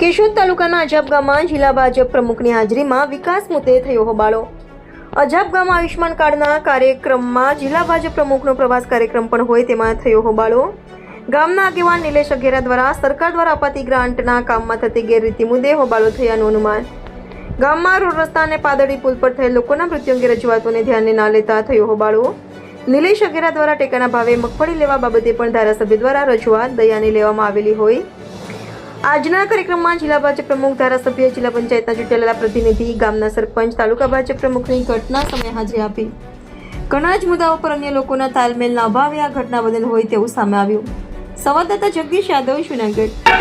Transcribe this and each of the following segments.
કેશોદ તાલુકાના અજાબ ગામમાં જિલ્લા ભાજપ પ્રમુખની હાજરીમાં વિકાસ મુદ્દે થયો હોબાળો. અજાબ ગામ આયુષ્માન કાર્ડના કાર્યક્રમમાં જિલ્લા ભાજપ પ્રમુખનો પ્રવાસ કાર્યક્રમ પણ હોય તેમાં થયો હોબાળો. ગામના આગેવાન નિલેશ અઘેરા દ્વારા સરકાર દ્વારા અપાતી ગ્રાન્ટના કામમાં થતી ગેરરીતિ મુદ્દે હોબાળો થયાનું અનુમાન. ગામમાં રોડ રસ્તા અને પાદળી પુલ પર થયેલ લોકોના મૃત્યુ અંગે રજૂઆતોને ધ્યાને ના લેતા થયો હોબાળો. નિલેશ અઘેરા દ્વારા ટેકાના ભાવે મગફળી લેવા બાબતે પણ ધારાસભ્ય દ્વારા રજૂઆત દયાની લેવામાં આવેલી હોય. આજના કાર્યક્રમમાં જિલ્લા ભાજપ પ્રમુખ ધારાસભ્ય જિલ્લા પંચાયતના ચૂંટાયેલા પ્રતિનિધિ ગામના સરપંચ તાલુકા ભાજપ પ્રમુખની ઘટના સમયે હાજરી આપી ઘણા જ મુદ્દાઓ પર અન્ય લોકોના તાલમેલના અભાવે આ ઘટના બદલ હોય તેવું સામે આવ્યું સંવાદદાતા જગદીશ યાદવ જુનાગઢ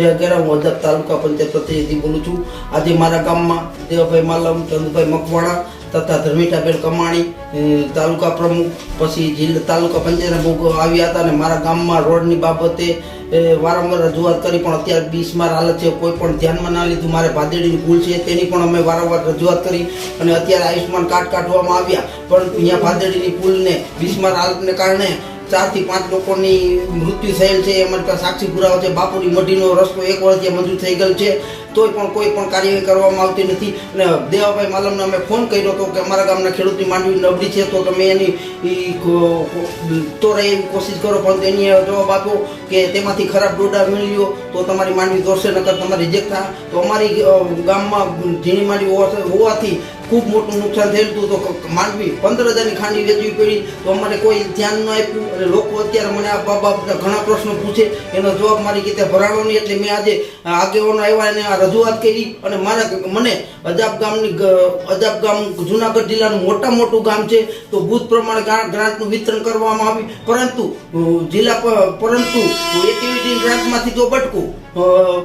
બે અગિયાર હું અજાબ તાલુકા પંચાયત પ્રતિનિધિ બોલું છું. આજે મારા ગામમાં દેવાભાઈ માલમ, ચંદુભાઈ મકવાણા તથા ધર્મિટાબેન કમાણી તાલુકા પ્રમુખ, પછી જિલ્લા તાલુકા પંચાયતના પ્રમુખ આવ્યા હતા અને મારા ગામમાં રોડની બાબતે વારંવાર રજૂઆત કરી, પણ અત્યારે બીસમાર હાલત છે. કોઈ પણ ધ્યાનમાં ના લીધું. મારે ભાદેડીની ભૂલ છે, તેની પણ અમે વારંવાર રજૂઆત કરી અને અત્યારે આયુષ્યમાન કાર્ડ કાઢવામાં આવ્યા. પણ અહીંયા ભાદેડીની ભૂલને બીસમાર હાલતને કારણે ચારથી પાંચ લોકોની મૃત્યુ થયેલ છે. એમાં સાક્ષી પુરાવા છે. બાપુની મઢીનો રસ્તો એક વર્ષથી મંજૂર થઈ ગયેલ છે. તોય પણ કોઈ પણ કાર્યવાહી કરવામાં આવતી નથી. અને દેવાભાઈ માલમને અમે ફોન કર્યો હતો કે અમારા ગામના ખેડૂતની માંડવી નબળી છે તો તમે એની તોડે એવી કોશિશ કરો, પણ તેની જવાબ આપ્યો કે તેમાંથી ખરાબ ડોડા મેળવ્યો તો તમારી માંડવી દોરશે નકર તમારી રિજેક્ટ થાય. તો અમારી ગામમાં ઝીણી માંડવી હોવા- હોવાથી ખૂબ મોટું નુકસાન થયેલું હતું. તો માંડવી પંદર હજારની ખાંડી વેચવી પડી. તો અમારે કોઈ ધ્યાન ન આપ્યું અને લોકો અત્યારે મને આ બાબતના ઘણા પ્રશ્નો પૂછે. એનો જવાબ મારી રીતે ભરાણો નહીં. એટલે મેં આજે આગેવાનો આવ્યા એને આ રજૂઆત કરી અને મારા મને અજાબ ગામની અજાબ ગામ જુનાગઢ જિલ્લાનું મોટા મોટું ગામ છે, તો બુથ પ્રમાણે ગ્રા- ગ્રાન્ટનું વિતરણ કરવામાં આવ્યું. પરંતુ જિલ્લા પરંતુ એક્ટિવિટી ગ્રાન્ટમાંથી તો બટકું?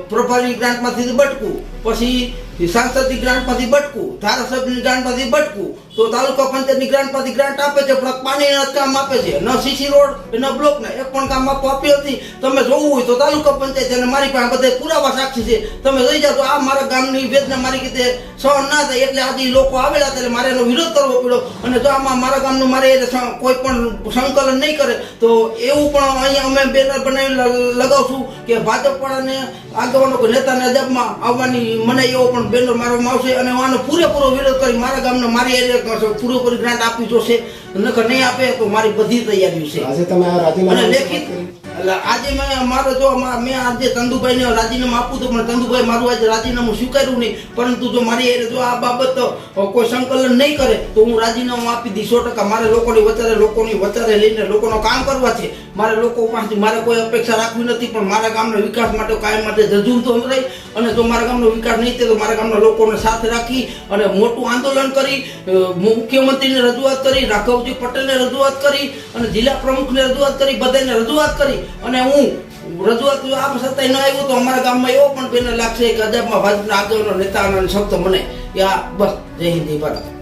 પ્રભારી ગ્રાન્ટમાંથી બટકું. પછી સાંસદની ગ્રાન્ટમાંથી બટકું, ધારાસભ્યની ગ્રાન્ટમાંથી બટકું. તો તાલુકા પંચાયતની ગ્રાન્ટમાંથી ગ્રાન્ટ આપે છે, પણ પાણીના કામ આપે છે. ન સીસી રોડ ન બ્લોક ને એક પણ કામ આપવા આપ્યો નથી તમે જોવું હોય તો તાલુકા પંચાયત અને મારી પાસે બધા પુરાવા સાક્ષી છે. તમે લઈ જાઓ તો આ મારા ગામની વેદના મારી રીતે સહન ના થાય, એટલે આજે લોકો આવેલા હતા એટલે મારે એનો વિરોધ કરવો પડ્યો. અને જો આમાં મારા ગામનું મારે કોઈ પણ સંકલન નહીં કરે, તો એવું પણ અહીંયા અમે બેનર બનાવી લગાવશું કે ભાજપ વાળાને આગેવાનો નેતાને અદબમાં આવવાની મને એવો પણ બેનર મારવામાં આવશે. અને હું આનો પૂરેપૂરો વિરોધ કરી મારા ગામને મારી એરિયા પૂરેપૂરી ગ્રાન્ટ આપવી જોશે. નકર નહીં આપે તો મારી બધી તૈયારી છે. આજે તમે આ અને લેખિત આજે મેં મારો જો મેં આજે ચંદુભાઈને રાજીનામું આપું હતું પણ ચંદુભાઈ મારું આજે રાજીનામું સ્વીકાર્યું નહીં. પરંતુ જો મારી જો આ બાબત કોઈ સંકલન નહીં કરે તો હું રાજીનામું આપી દઈશ. સો ટકા મારે લોકોની વચારે લોકોની વચારે લઈને લોકોનો કામ કરવા છે. મારે લોકો પાસેથી મારે કોઈ અપેક્ષા રાખવી નથી પણ મારા ગામના વિકાસ માટે કાયમ માટે જજુમ તો રહી અને જો મારા ગામનો વિકાસ નહીં થાય તો મારા ગામના લોકોને સાથે રાખી અને મોટું આંદોલન કરી મુખ્યમંત્રીને રજૂઆત કરી રાઘવજી પટેલને રજૂઆત કરી અને જિલ્લા પ્રમુખને રજૂઆત કરી, બધાને રજૂઆત કરી અને હું રજૂઆત આપ છતાંય ન આવ્યું તો અમારા ગામમાં એવો પણ બેનર લાગશે કે અજાબમાં ભાજપના આગળનો નેતા અને શબ્દ મને યા બસ જય હિન્દ ભારત.